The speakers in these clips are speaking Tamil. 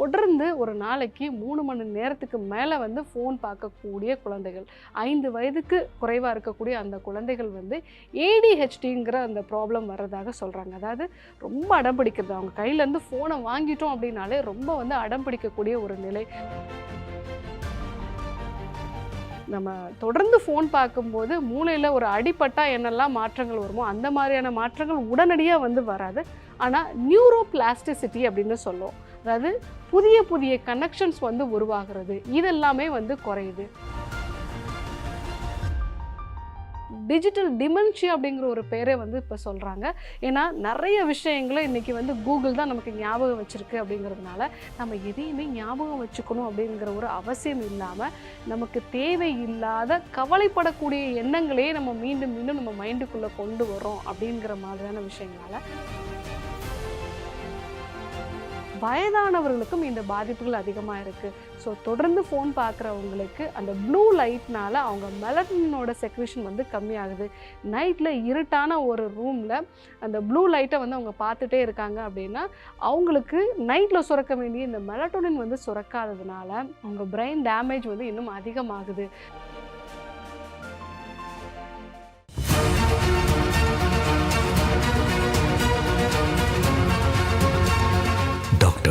தொடர்ந்து ஒரு நாளைக்கு மூணு மணி நேரத்துக்கு மேலே வந்து ஃபோன் பார்க்கக்கூடிய குழந்தைகள். ஐந்து வயதுக்கு குறைவாக இருக்கக்கூடிய அந்த குழந்தைகள் வந்து ஏடிஹெச்டிங்கிற அந்த ப்ராப்ளம் வர்றதாக சொல்கிறாங்க அதாவது ரொம்ப அடம் பிடிக்கிறது. அவங்க கையிலேருந்து ஃபோனை வாங்கிட்டோம் அப்படின்னாலே ரொம்ப வந்து அடம் பிடிக்கக்கூடிய ஒரு நிலை. நம்ம தொடர்ந்து ஃபோன் பார்க்கும்போது மூளையில் ஒரு அடிப்பட்டா என்னெல்லாம் மாற்றங்கள் வருமோ அந்த மாதிரியான மாற்றங்கள் உடனடியாக வந்து வராது. ஆனால் நியூரோ பிளாஸ்டிசிட்டி அப்படின்னு சொல்லுவோம். அதாவது புதிய புதிய கனெக்ஷன்ஸ் வந்து உருவாகிறது. இதெல்லாமே வந்து குறையுது. டிஜிட்டல் டிமென்ஷியா அப்படிங்கிற ஒரு பேரே வந்து இப்போ சொல்கிறாங்க ஏன்னா நிறைய விஷயங்களை இன்றைக்கி வந்து கூகுள் தான் நமக்கு ஞாபகம் வச்சுருக்கு அப்படிங்கிறதுனால நம்ம எதையுமே ஞாபகம் வச்சுக்கணும் அப்படிங்கிற ஒரு அவசியம் இல்லாமல் நமக்கு தேவை இல்லாத கவலைப்படக்கூடிய எண்ணங்களையே நம்ம மீண்டும் மீண்டும் நம்ம மைண்டுக்குள்ளே கொண்டு வரோம் அப்படிங்கிற மாதிரியான விஷயங்களால். வயதானவர்களுக்கும் இந்த பாதிப்புகள் அதிகமாக இருக்குது ஸோ தொடர்ந்து ஃபோன் பார்க்குறவங்களுக்கு அந்த ப்ளூ லைட்னால அவங்க மெலட்டனோட செக்ரிஷன் வந்து கம்மியாகுது. நைட்டில் இருட்டான ஒரு ரூமில் அந்த ப்ளூ லைட்டை வந்து அவங்க பார்த்துட்டே இருக்காங்க அப்படின்னா அவங்களுக்கு நைட்டில் சுரக்க வேண்டிய இந்த மெலட்டோனின் வந்து சுரக்காததுனால அவங்க பிரெயின் டேமேஜ் வந்து இன்னும் அதிகமாகுது.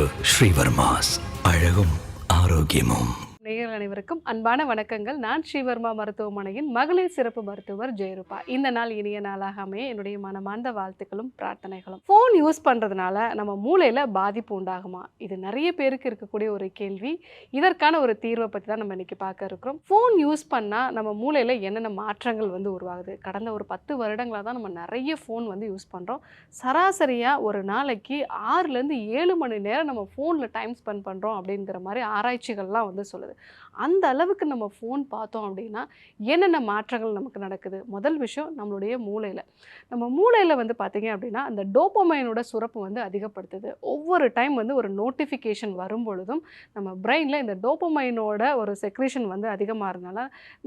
டாக்டர் ஸ்ரீவர்மாஸ். அழகும் ஆரோக்கியமும். நேயர்கள் அனைவருக்கும் அன்பான வணக்கங்கள். நான் ஸ்ரீவர்மா மருத்துவமனையின் மகளிர் சிறப்பு மருத்துவர் ஜெயரூபா. இந்த நாள் இனிய நாளாக அமைய என்னுடைய மனமார்ந்த வாழ்த்துக்களும் பிரார்த்தனைகளும். ஃபோன் யூஸ் பண்ணுறதுனால நம்ம மூளையில் பாதிப்பு உண்டாகுமா? இது நிறைய பேருக்கு இருக்கக்கூடிய ஒரு கேள்வி. இதற்கான ஒரு தீர்வை பற்றி தான் நம்ம இன்னைக்கு பார்க்க இருக்கிறோம். ஃபோன் யூஸ் பண்ணால் நம்ம மூளையில் என்னென்ன மாற்றங்கள் வந்து உருவாகுது? கடந்த ஒரு பத்து வருடங்களாக தான் நம்ம நிறைய ஃபோன் வந்து யூஸ் பண்ணுறோம் சராசரியாக ஒரு நாளைக்கு ஆறுலேருந்து ஏழு மணி நேரம் நம்ம ஃபோனில் டைம் ஸ்பெண்ட் பண்ணுறோம் அப்படிங்கிற மாதிரி ஆராய்ச்சிகள்லாம் வந்து சொல்லுது. அந்த அளவுக்கு நம்ம ஃபோன் பார்த்தோம் அப்படின்னா என்னென்ன மாற்றங்கள் நமக்கு நடக்குது? முதல் விஷயம் நம்மளுடைய மூளையில். நம்ம மூளையில் வந்து பார்த்தீங்க அப்படின்னா அந்த டோப்பமைனோட சுரப்பு வந்து அதிகப்படுத்துது. ஒவ்வொரு டைம் வந்து ஒரு நோட்டிஃபிகேஷன் வரும் பொழுதும் நம்ம பிரெயினில் இந்த டோப்பமைனோட ஒரு செக்ரேஷன் வந்து அதிகமாக அதிகமாகிறதுனால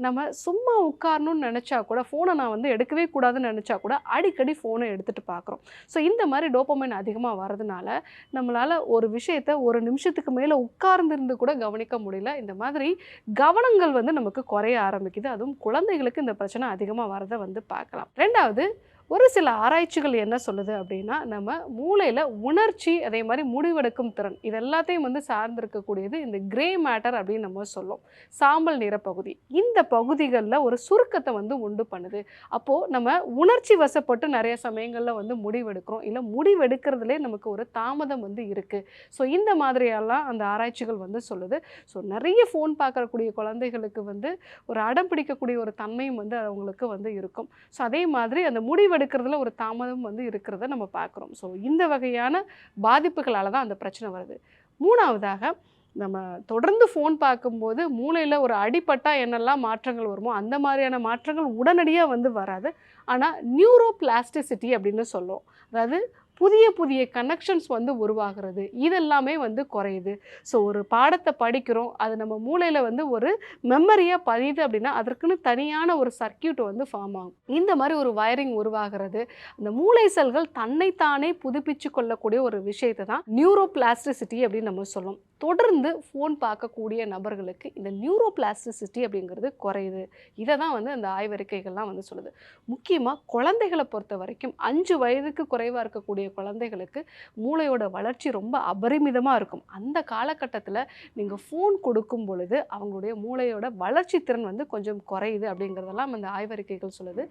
நம்ம சும்மா உட்காரணும்னு நினச்சா கூட ஃபோனை நான் வந்து எடுக்கவே கூடாதுன்னு நினச்சா கூட அடிக்கடி ஃபோனை எடுத்துகிட்டு பார்க்குறோம். ஸோ இந்த மாதிரி டோப்பமைன் அதிகமாக வர்றதுனால நம்மளால் ஒரு விஷயத்தை ஒரு நிமிஷத்துக்கு மேலே உட்கார்ந்துருந்து கூட கவனிக்க முடியல. இந்த மாதிரி கவனங்கள் வந்து நமக்கு குறைய ஆரம்பிக்குது. அதுவும் குழந்தைகளுக்கு இந்த பிரச்சனை அதிகமாக வரதை வந்து பார்க்கலாம். ரெண்டாவது ஒரு சில ஆராய்ச்சிகள் என்ன சொல்லுது அப்படின்னா நம்ம மூளையில் உணர்ச்சி அதே மாதிரி முடிவெடுக்கும் திறன் இது எல்லாத்தையும் வந்து சார்ந்திருக்கக்கூடியது இந்த கிரே மேட்டர் அப்படின்னு நம்ம சொல்லும் சாம்பல் நிற பகுதி. இந்த பகுதிகளில் ஒரு சுருக்கத்தை வந்து உண்டு பண்ணுது. அப்போது நம்ம உணர்ச்சி வசப்பட்டு நிறைய சமயங்களில் வந்து முடிவெடுக்கிறோம். இல்லை முடிவெடுக்கிறதுலே நமக்கு ஒரு தாமதம் வந்து இருக்குது ஸோ இந்த மாதிரியெல்லாம் அந்த ஆராய்ச்சிகள் வந்து சொல்லுது. ஸோ நிறைய ஃபோன் பார்க்கக்கூடிய குழந்தைகளுக்கு வந்து ஒரு அடம் பிடிக்கக்கூடிய ஒரு தன்மையும் வந்து அவங்களுக்கு வந்து இருக்கும். ஸோ அதே மாதிரி அந்த எடுக்கிறதுல ஒரு தாமதம் வந்து இருக்கிறத நம்ம பார்க்குறோம். ஸோ இந்த வகையான பாதிப்புகளால் தான் அந்த பிரச்சனை வருது. மூணாவதாக நம்ம தொடர்ந்து ஃபோன் பார்க்கும்போது மூளையில் ஒரு அடிப்பட்டால் என்னெல்லாம் மாற்றங்கள் வருமோ அந்த மாதிரியான மாற்றங்கள் உடனடியாக வந்து வராது. ஆனால் நியூரோ பிளாஸ்டிசிட்டி அப்படின்னு சொல்லுவோம். அதாவது புதிய புதிய கனெக்ஷன்ஸ் வந்து உருவாகிறது. இதெல்லாமே வந்து குறையுது. ஸோ ஒரு பாடத்தை படிக்கிறோம். அது நம்ம மூளையில் வந்து ஒரு மெமரியாக பதியுது அப்படின்னா அதற்குன்னு தனியான ஒரு சர்க்கியூட் வந்து ஃபார்ம் ஆகும். இந்த மாதிரி ஒரு வயரிங் உருவாகிறது. அந்த மூளை செல்கள் தன்னைத்தானே புதுப்பிச்சு கொள்ளக்கூடிய ஒரு விஷயத்தை தான் நியூரோ பிளாஸ்டிசிட்டி அப்படின்னு நம்ம சொல்லும் தொடர்ந்து ஃபோன் பார்க்கக்கூடிய நபர்களுக்கு இந்த நியூரோ பிளாஸ்டிசிட்டி அப்படிங்கிறது குறையுது. இதை தான் வந்து அந்த ஆய்வறிக்கைகள்லாம் வந்து சொல்லுது. முக்கியமாக குழந்தைகளை பொறுத்த வரைக்கும் அஞ்சு வயதுக்கு குறைவாக இருக்கக்கூடிய குழந்தைகளுக்கு மூளையோட வளர்ச்சி ரொம்ப அபரிமிதமாக இருக்கும். அந்த காலகட்டத்தில் நீங்கள் ஃபோன் கொடுக்கும் பொழுது அவங்களுடைய மூளையோட வளர்ச்சி திறன் வந்து கொஞ்சம் குறையுது அப்படிங்கிறதெல்லாம் அந்த ஆய்வறிக்கைகள் சொல்லுது.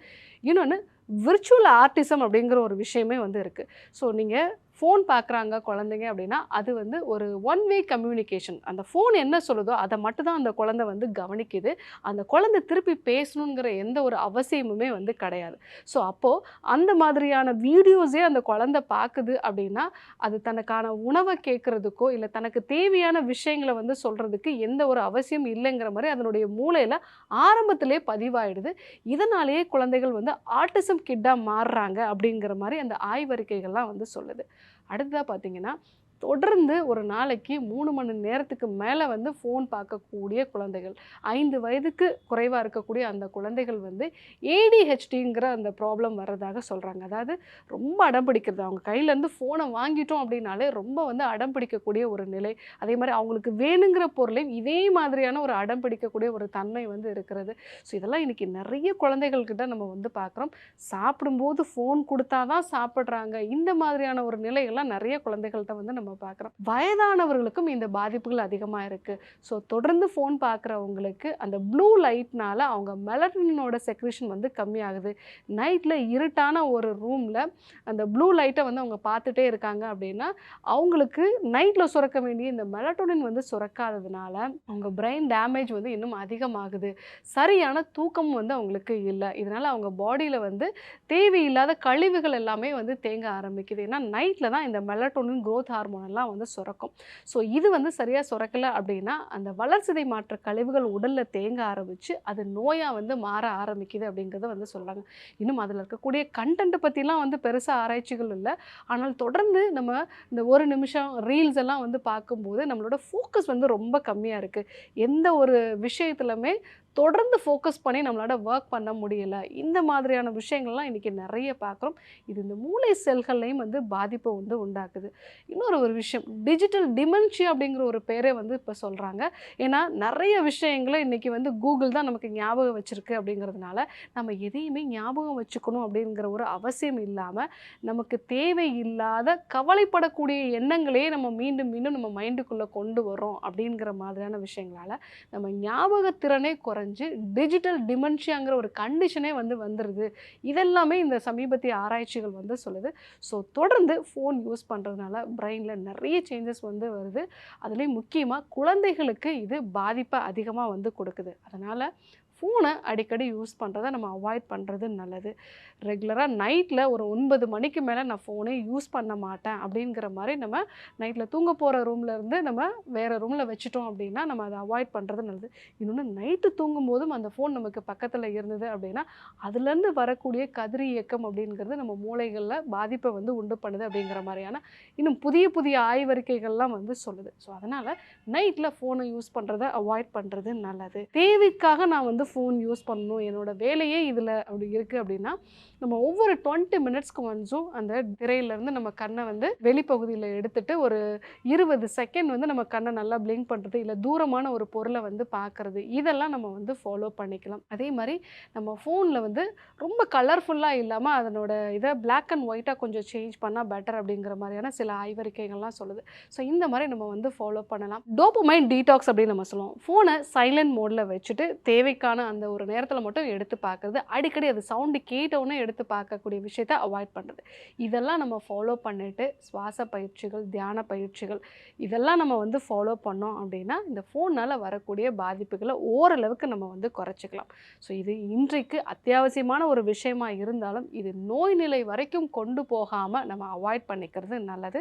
இன்னொன்று விர்ச்சுவல் ஆர்டிசம் அப்படிங்கிற ஒரு விஷயமே வந்து இருக்குது ஸோ நீங்கள் ஃபோன் பார்க்குறாங்க குழந்தைங்க அப்படின்னா அது வந்து ஒரு ஒன் வே கம்யூனிகேஷன் அந்த ஃபோன் என்ன சொல்லுதோ அதை மட்டும் தான் அந்த குழந்தை வந்து கவனிக்குது. அந்த குழந்தை திருப்பி பேசணுங்கிற எந்த ஒரு அவசியமுமே வந்து கிடையாது. ஸோ அப்போது அந்த மாதிரியான வீடியோஸே அந்த குழந்தை பார்க்குது அப்படின்னா அது தனக்கான உணவை கேட்குறதுக்கோ இல்லை தனக்கு தேவையான விஷயங்களை வந்து சொல்கிறதுக்கு எந்த ஒரு அவசியம் இல்லைங்கிற மாதிரி அதனுடைய மூளையில் ஆரம்பத்திலே பதிவாயிடுது. இதனாலேயே குழந்தைகள் வந்து ஆட்டிசம் கிட்டாக மாறுறாங்க அப்படிங்கிற மாதிரி அந்த ஆய்வறிக்கைகள்லாம் வந்து சொல்லுது. அடுத்ததாக பார்த்தீங்கன்னா தொடர்ந்து ஒரு நாளைக்கு மூணு மணி நேரத்துக்கு மேலே வந்து ஃபோன் பார்க்கக்கூடிய குழந்தைகள். ஐந்து வயதுக்கு குறைவாக இருக்கக்கூடிய அந்த குழந்தைகள் வந்து ஏடிஹெச்டிங்கிற அந்த ப்ராப்ளம் வர்றதாக சொல்கிறாங்க அதாவது ரொம்ப அடம் பிடிக்கிறது. அவங்க கையிலேருந்து ஃபோனை வாங்கிட்டோம் அப்படின்னாலே ரொம்ப வந்து அடம் பிடிக்கக்கூடிய ஒரு நிலை. அதே மாதிரி அவங்களுக்கு வேணுங்கிற பொருளையும் இதே மாதிரியான ஒரு அடம் பிடிக்கக்கூடிய ஒரு தன்மை வந்து இருக்கிறது. ஸோ இதெல்லாம் இன்றைக்கி நிறைய குழந்தைகள்கிட்ட நம்ம வந்து பார்க்குறோம். சாப்பிடும்போது ஃபோன் கொடுத்தா தான் சாப்பிட்றாங்க. இந்த மாதிரியான ஒரு நிலைகள்லாம் நிறைய குழந்தைகள்கிட்ட வந்து நம்ம பார்க்குறோம். வயதானவர்களுக்கும் இந்த பாதிப்புகள் அதிகமாக இருக்குது ஸோ தொடர்ந்து ஃபோன் பார்க்குறவங்களுக்கு அந்த ப்ளூ லைட்னால அவங்க மெலட்டனினோட செக்ரேஷன் வந்து கம்மியாகுது. நைட்டில் இருட்டான ஒரு ரூமில் அந்த ப்ளூ லைட்டை வந்து அவங்க பார்த்துட்டே இருக்காங்க அப்படின்னா அவங்களுக்கு நைட்டில் சுரக்க வேண்டிய இந்த மெலட்டோனின் வந்து சுரக்காததுனால அவங்க பிரெயின் டேமேஜ் வந்து இன்னும் அதிகமாகுது. சரியான தூக்கம் வந்து அவங்களுக்கு இல்லை. இதனால் அவங்க பாடியில் வந்து தேவையில்லாத கழிவுகள் எல்லாமே வந்து தேங்க ஆரம்பிக்குது. ஏன்னா நைட்டில் தான் இந்த மெலட்டோனின் க்ரோத் ஹார்மோன் எல்லாம் வந்து சுரக்கும். ஸோ இது வந்து சரியாக சுரக்கலை அப்படின்னா அந்த வளர்சிதை மாற்ற கழிவுகள் உடலில் தேங்க ஆரம்பித்து அது நோயாக வந்து மாற ஆரம்பிக்குது அப்படிங்கிறத வந்து சொல்கிறாங்க இன்னும் அதில் இருக்கக்கூடிய கண்டென்ட் பற்றிலாம் வந்து பெருசாக ஆராய்ச்சிகள் இல்லை. ஆனால் தொடர்ந்து நம்ம இந்த ஒரு நிமிஷம் ரீல்ஸ் எல்லாம் வந்து பார்க்கும்போது நம்மளோட ஃபோக்கஸ் வந்து ரொம்ப கம்மியாக இருக்குது எந்த ஒரு விஷயத்துலையுமே தொடர்ந்து ஃபோக்கஸ் பண்ணி நம்மளால் ஒர்க் பண்ண முடியல. இந்த மாதிரியான விஷயங்கள்லாம் இன்றைக்கி நிறைய பார்க்குறோம். இது இந்த மூளை செல்கள்லையும் வந்து பாதிப்பை வந்து உண்டாக்குது. இன்னொரு ஒரு விஷயம். டிஜிட்டல் டிமென்ஷியா அப்படிங்கிற ஒரு பேரே வந்து இப்போ சொல்கிறாங்க ஏன்னா நிறைய விஷயங்களை இன்றைக்கி வந்து கூகுள் தான் நமக்கு ஞாபகம் வச்சுருக்கு அப்படிங்கிறதுனால நம்ம எதையுமே ஞாபகம் வச்சுக்கணும் அப்படிங்கிற ஒரு அவசியம் இல்லாமல் நமக்கு தேவை இல்லாத கவலைப்படக்கூடிய எண்ணங்களையே நம்ம மீண்டும் மீண்டும் நம்ம மைண்டுக்குள்ளே கொண்டு வரோம் அப்படிங்கிற மாதிரியான விஷயங்களால் நம்ம ஞாபகத்திறனே குறைஞ்சு டிஜிட்டல் டிமென்ஷியாங்கிற ஒரு கண்டிஷனே வந்து வந்துடுது இதெல்லாமே இந்த சமீபத்திய ஆராய்ச்சிகள் வந்து சொல்லுது. ஸோ தொடர்ந்து ஃபோன் யூஸ் பண்ணுறதுனால பிரெயினில் நிறைய சேஞ்சஸ் வந்து வருது. அதுலேயும் முக்கியமாக குழந்தைகளுக்கு இது பாதிப்பை அதிகமாக வந்து கொடுக்குது. அதனால் ஃபோனை அடிக்கடி யூஸ் பண்ணுறத நம்ம அவாய்ட் பண்ணுறது நல்லது. ரெகுலராக நைட்டில் ஒரு ஒன்பது மணிக்கு மேலே நான் ஃபோனே யூஸ் பண்ண மாட்டேன் அப்படிங்கிற மாதிரி நம்ம நைட்டில் தூங்க போகிற ரூமில் இருந்து நம்ம வேறு ரூமில் வச்சுட்டோம் அப்படின்னா நம்ம அதை அவாய்ட் பண்ணுறது நல்லது. இன்னொன்று நைட்டு தூங்கும்போதும் அந்த ஃபோன் நமக்கு பக்கத்தில் இருந்தது அப்படின்னா அதுலேருந்து வரக்கூடிய கதிர் இயக்கம் அப்படிங்கிறது நம்ம மூளைகளில் பாதிப்பை வந்து உண்டு பண்ணுது அப்படிங்கிற மாதிரியான இன்னும் புதிய புதிய ஆய்வறிக்கைகள்லாம் வந்து சொல்லுது. ஸோ அதனால் நைட்டில் ஃபோனை யூஸ் பண்ணுறதை அவாய்ட் பண்ணுறது நல்லது. தேவைக்காக நான் வந்து ஃபோன் யூஸ் பண்ணணும் என்னோடய வேலையே இதில் அப்படி இருக்குது அப்படின்னா நம்ம ஒவ்வொரு டுவெண்ட்டி மினிட்ஸ்க்கு ஒன்ஸும் அந்த திரையிலேருந்து நம்ம கண்ணை வந்து வெளிப்பகுதியில் எடுத்துட்டு ஒரு இருபது செகண்ட் வந்து நம்ம கண்ணை நல்லா பிளிங்க் பண்ணுறது இல்லை தூரமான ஒரு பொருளை வந்து பார்க்குறது இதெல்லாம் நம்ம வந்து ஃபாலோ பண்ணிக்கலாம். அதே மாதிரி நம்ம ஃபோனில் வந்து ரொம்ப கலர்ஃபுல்லாக இல்லாமல் அதனோட இதை பிளாக் அண்ட் ஒயிட்டாக கொஞ்சம் சேஞ்ச் பண்ணால் பெட்டர் அப்படிங்கிற மாதிரியான சில ஆய்வறிக்கைகள்லாம் சொல்லுது. ஸோ இந்த மாதிரி நம்ம வந்து ஃபாலோ பண்ணலாம். டோப்பமைன் டீடாக்ஸ் அப்படின்னு நம்ம சொல்லுவோம். ஃபோனை சைலண்ட் மோடில் வச்சுட்டு தேவைக்கான அந்த ஒரு நேரத்தில் மட்டும் எடுத்து பார்க்குறது அடிக்கடி அது சவுண்டு கேட்டவுடனே எடுத்து பார்க்கக்கூடிய விஷயத்தை அவாய்ட் பண்ணுறது இதெல்லாம் நம்ம ஃபாலோ பண்ணிவிட்டு சுவாச பயிற்சிகள் தியான பயிற்சிகள் இதெல்லாம் நம்ம வந்து ஃபாலோ பண்ணோம் அப்படின்னா இந்த ஃபோனால் வரக்கூடிய பாதிப்புகளை ஓரளவுக்கு நம்ம வந்து குறைச்சிக்கலாம். ஸோ இது இன்றைக்கு அத்தியாவசியமான ஒரு விஷயமா இருந்தாலும் இது நோய் நிலை வரைக்கும் கொண்டு போகாமல் நம்ம அவாய்ட் பண்ணிக்கிறது நல்லது.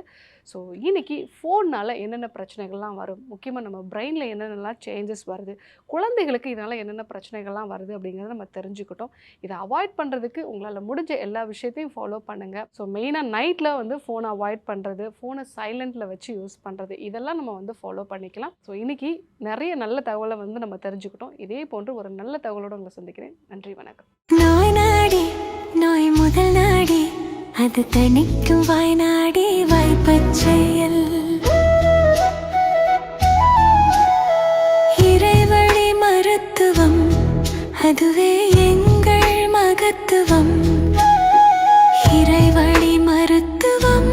ஸோ இன்னைக்கு ஃபோன்னால் என்னென்ன பிரச்சனைகள்லாம் வரும்? முக்கியமாக நம்ம பிரெயினில் என்னென்னலாம் சேஞ்சஸ் வருது? குழந்தைகளுக்கு இதனால் என்னென்ன பிரச்சனை பிரச்சனைகள்லாம் வருது அப்படிங்கிறத நம்ம தெரிஞ்சுக்கிட்டோம். இதை அவாய்ட் பண்ணுறதுக்கு உங்களால் முடிஞ்ச எல்லா விஷயத்தையும் ஃபாலோ பண்ணுங்கள் ஸோ மெயினாக நைட்டில் வந்து ஃபோனை அவாய்ட் பண்ணுறது ஃபோனை சைலண்ட்டில் வச்சு யூஸ் பண்ணுறது இதெல்லாம் நம்ம வந்து ஃபாலோ பண்ணிக்கலாம். ஸோ இன்னைக்கு நிறைய நல்ல தகவலை வந்து நம்ம தெரிஞ்சுக்கிட்டோம். இதே போன்று ஒரு நல்ல தகவலோடு உங்களை சந்திக்கிறேன். நன்றி வணக்கம். நோய் நாடி நோய் முதல் நாடி அது தணிக்கும் வாய்நாடி வாய்ப்பச் அதுவே எங்கள் மகத்துவம். இறைவழி மருத்துவம்.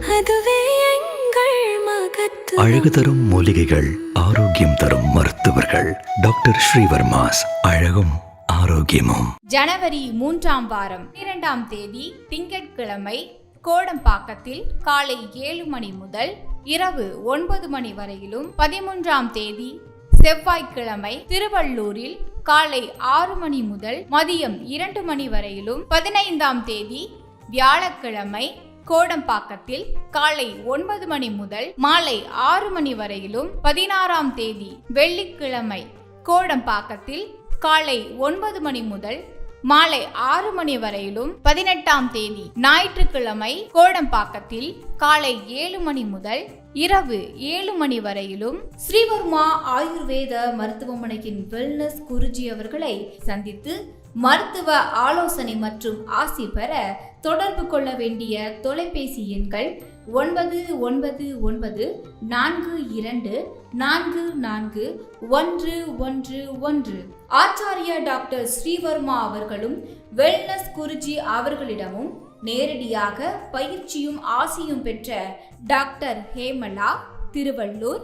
அதுவே எங்கள் மகத்துவம். அழகு தரும் மூலிகைகள் ஆரோக்கியம் தரும் மருத்துவர்கள். டாக்டர் ஸ்ரீவர்மாஸ் அழகும் ஆரோக்கியமும். ஜனவரி மூன்றாம் வாரம் இரண்டாம் தேதி திங்கட்கிழமை கோடம்பாக்கத்தில் காலை ஏழு மணி முதல் இரவு ஒன்பது மணி வரையிலும் பதிமூன்றாம் தேதி செவ்வாய்க்கிழமை திருவள்ளூரில் காலை ஆறு மணி முதல் மதியம் இரண்டு மணி வரையிலும் பதினைந்தாம் தேதி வியாழக்கிழமை கோடம்பாக்கத்தில் காலை ஒன்பது மணி முதல் மாலை ஆறு மணி வரையிலும் பதினாறாம் தேதி வெள்ளிக்கிழமை கோடம்பாக்கத்தில் காலை ஒன்பது மணி முதல் மாலை ஆறு மணி வரையிலும் பதினெட்டாம் தேதி ஞாயிற்றுக்கிழமை கோடம்பாக்கத்தில் காலை ஏழு மணி முதல் இரவு ஏழு மணி வரையிலும் ஸ்ரீவர்மா ஆயுர்வேத மருத்துவமனையின் வெல்னஸ் குருஜி அவர்களை சந்தித்து மருத்துவ ஆலோசனை மற்றும் ஆசி பெற தொடர்பு கொள்ள வேண்டிய தொலைபேசி எண்கள் ஒன்பது ஒன்பது ஒன்பது நான்கு இரண்டு நான்கு நான்கு ஒன்று ஒன்று ஒன்று. ஆச்சாரிய டாக்டர் ஸ்ரீவர்மா அவர்களும் வெல்னஸ் குருஜி அவர்களிடமும் நேரடியாக பயிற்சியும் ஆசியும் பெற்ற doctor Hemala Tiruvallur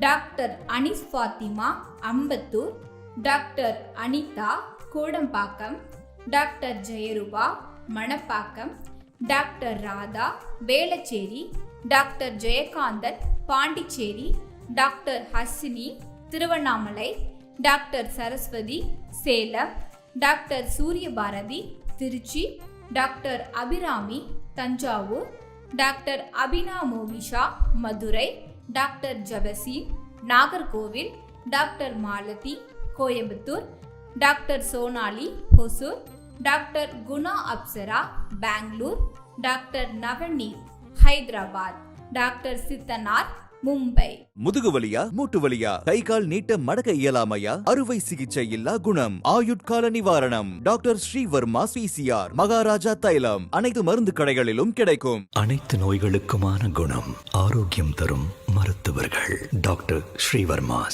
doctor Anis Fathima Ambattur doctor Anitha Koodambakkam doctor Jeyaruba Manapakkam doctor Radha Velachery doctor Jayakanthan Pondicherry doctor Hasini Tiruvannamalai doctor Saraswathi Salem doctor Suryabharathi Trichy doctor Abirami Thanjavur doctor Abina Movisha Madurai doctor Jabaseen Nagercoil doctor Malathi Coimbatore doctor Sonali Hosur. Doctor Guna Apsara Bangalore. Doctor Navneeth Hyderabad. Doctor Sithanar Mumbai. முதுகு வலியா மூட்டு வலியா கை கால் நீட்ட மடக்க இயலாமையா அறுவை சிகிச்சை இல்லா குணம் ஆயுட்கால நிவாரணம். டாக்டர் ஸ்ரீவர்மா பிசிஆர் மகாராஜா தைலம். அனைத்து மருந்து கடைகளிலும் கிடைக்கும். அனைத்து நோய்களுக்குமான குணம் ஆரோக்கியம் தரும் மருத்துவர்கள். டாக்டர் ஸ்ரீவர்மாஸ்